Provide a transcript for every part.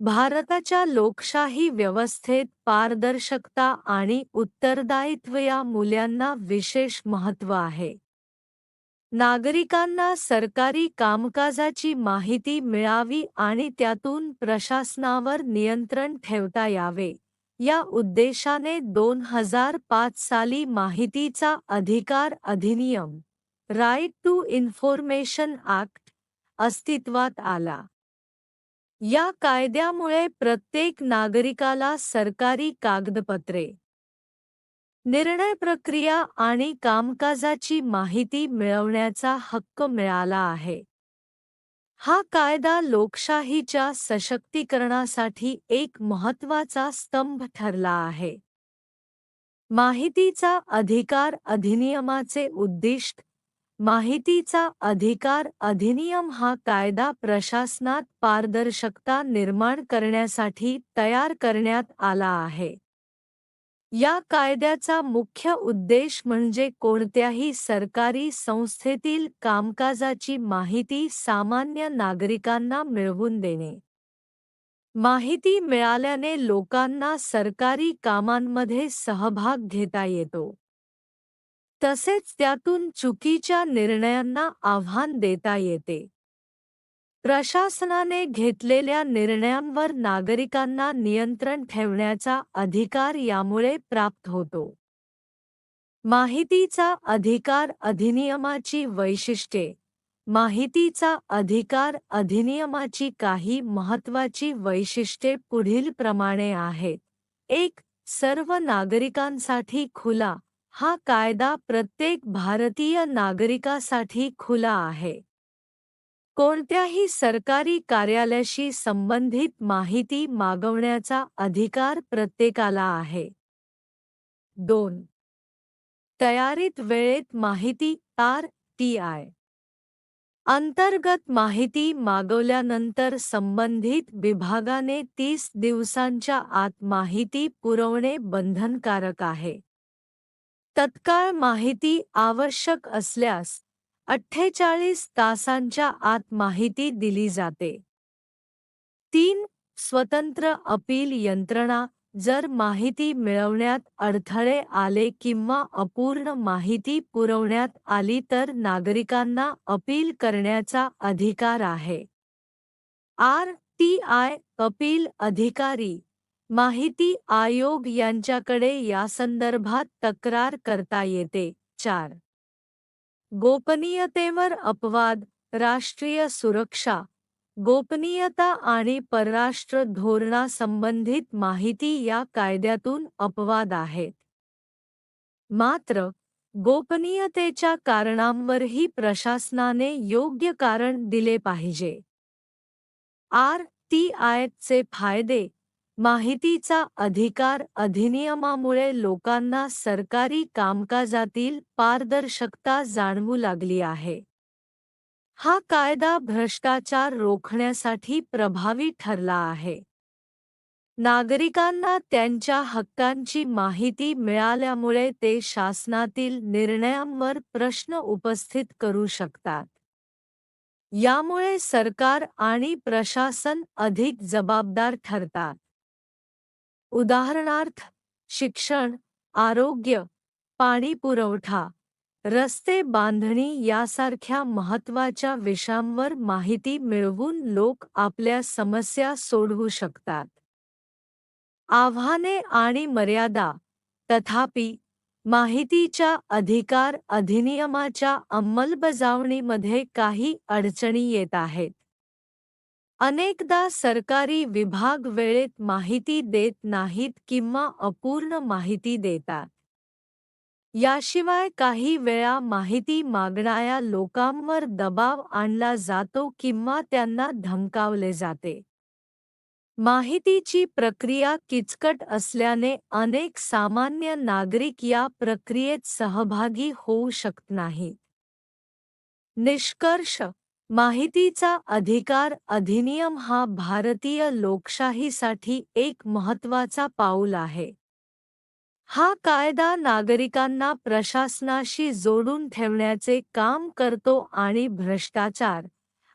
भारताच्या लोकशाही व्यवस्थेत पारदर्शकता आणि उत्तरदायित्व या मूल्यांना विशेष महत्त्व आहे. नागरिकांना सरकारी कामकाजाची माहिती मिळावी आणि त्यातून प्रशासनावर नियंत्रण ठेवता यावे या उद्देशाने दोन हजार पाच साली माहितीचा अधिकार अधिनियम राईट टू इन्फॉर्मेशन ॲक्ट अस्तित्वात आला. या कायद्यामुळे प्रत्येक नागरिकाला सरकारी कागदपत्रे निर्णय प्रक्रिया आणि कामकाजाची माहिती मिळवण्याचा हक्क मिळाला आहे. हा कायदा लोकशाहीच्या सशक्तीकरणासाठी एक महत्त्वाचा स्तंभ ठरला आहे. माहितीचा अधिकार अधिनियमाचे उद्दिष्ट माहितीचा अधिकार अधिनियम हा कायदा प्रशासनात पारदर्शकता निर्माण करण्यासाठी तयार करण्यात आला आहे. या कायद्याचा मुख्य उद्देश म्हणजे कोणत्याही सरकारी संस्थेतील कामकाजाची माहिती सामान्य नागरिकांना मिळवून देणे. माहिती मिळाल्याने लोकांना सरकारी कामांमध्ये सहभाग घेता येतो. तसेच त्यातून चुकीच्या निर्णयांना आव्हान देता येते. प्रशासनाने घेतलेल्या निर्णयांवर नागरिकांना नियंत्रण ठेवण्याचा अधिकार यामुळे प्राप्त होतो. माहितीचा अधिकार अधिनियमाची वैशिष्ट्ये. माहितीचा अधिकार अधिनियमाची काही महत्त्वाची वैशिष्ट्ये पुढीलप्रमाणे आहेत. एक सर्व नागरिकांसाठी खुला हा कायदा प्रत्येक भारतीय नागरिकासाठी खुला आहे. कोणत्याही सरकारी कार्यालयाशी संबंधित माहिती मागवण्याचा अधिकार प्रत्येकाला आहे. दोन. तयारीत वेळेत माहिती आर टी आय. अंतर्गत माहिती मागवल्यानंतर संबंधित विभागाने तीस दिवसांच्या आत माहिती पुरवणे बंधनकारक आहे. तत्काळ माहिती आवश्यक असल्यास अठ्ठेचाळीस तासांच्या आत माहिती दिली जाते. तीन स्वतंत्र अपील यंत्रणा जर माहिती मिळवण्यात अडथळे आले किंवा अपूर्ण माहिती पुरवण्यात आली तर नागरिकांना अपील करण्याचा अधिकार आहे. आर टी आय अपील अधिकारी माहिती आयोग यांच्याकडे यासंदर्भात तक्रार करता येते. चार. गोपनीयतेवर अपवाद राष्ट्रीय सुरक्षा गोपनीयता आणि परराष्ट्र धोरणासंबंधित माहिती या कायद्यातून अपवाद आहेत. मात्र गोपनीयतेच्या कारणांवरही प्रशासनाने योग्य कारण दिले पाहिजे. आर टी आयचे फायदे माहितीचा अधिकार अधिनियमामुळे लोकांना सरकारी कामकाजातील पारदर्शकता जाणवू लागली आहे. हा कायदा भ्रष्टाचार रोखण्यासाठी प्रभावी ठरला आहे. नागरिकांना त्यांच्या हक्कांची माहिती मिळाल्यामुळे ते शासनातील निर्णयांवर प्रश्न उपस्थित करू शकतात. यामुळे सरकार आणि प्रशासन अधिक जबाबदार ठरतात. उदाहरणार्थ शिक्षण आरोग्य पाणी पुरवठा रस्ते बांधणी यासारख्या महत्त्वाच्या विषयांवर माहिती मिळवून लोक आपल्या समस्या सोडवू शकतात. आव्हाने आणि मर्यादा तथापि माहितीच्या अधिकार अधिनियमाच्या अंमलबजावणीमध्ये काही अडचणी येत आहेत. अनेकदा सरकारी विभाग वेळेत माहिती देत नाहीत किंवा अपूर्ण माहिती देतात. याशिवाय काही वेळा माहिती मागणाऱ्या लोकांवर दबाव आणला जातो किंवा त्यांना धमकावले जाते. माहितीची प्रक्रिया किचकट असल्याने अनेक सामान्य नागरिक या प्रक्रियेत सहभागी होऊ शकत नाहीत. निष्कर्ष माहितीचा अधिकार अधिनियम हा भारतीय लोकशाहीसाठी एक महत्त्वाचा पाऊल आहे. हा कायदा नागरिकांना प्रशासनाशी जोडून ठेवण्याचे काम करतो आणि भ्रष्टाचार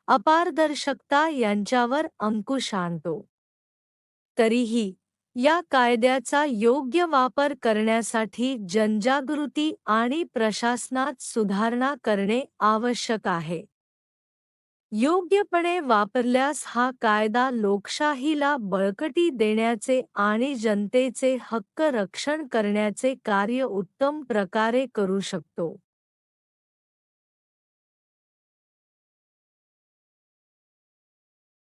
अपारदर्शकता यांच्यावर अंकुश आणतो. तरीही या कायद्याचा योग्य वापर करण्यासाठी जनजागृती आणि प्रशासनात सुधारणा करणे आवश्यक आहे. योग्यपणे वापरल्यास हा कायदा लोकशाहीला बळकटी देण्याचे आणि जनतेचे हक्क रक्षण करण्याचे कार्य उत्तम प्रकारे करू शकतो.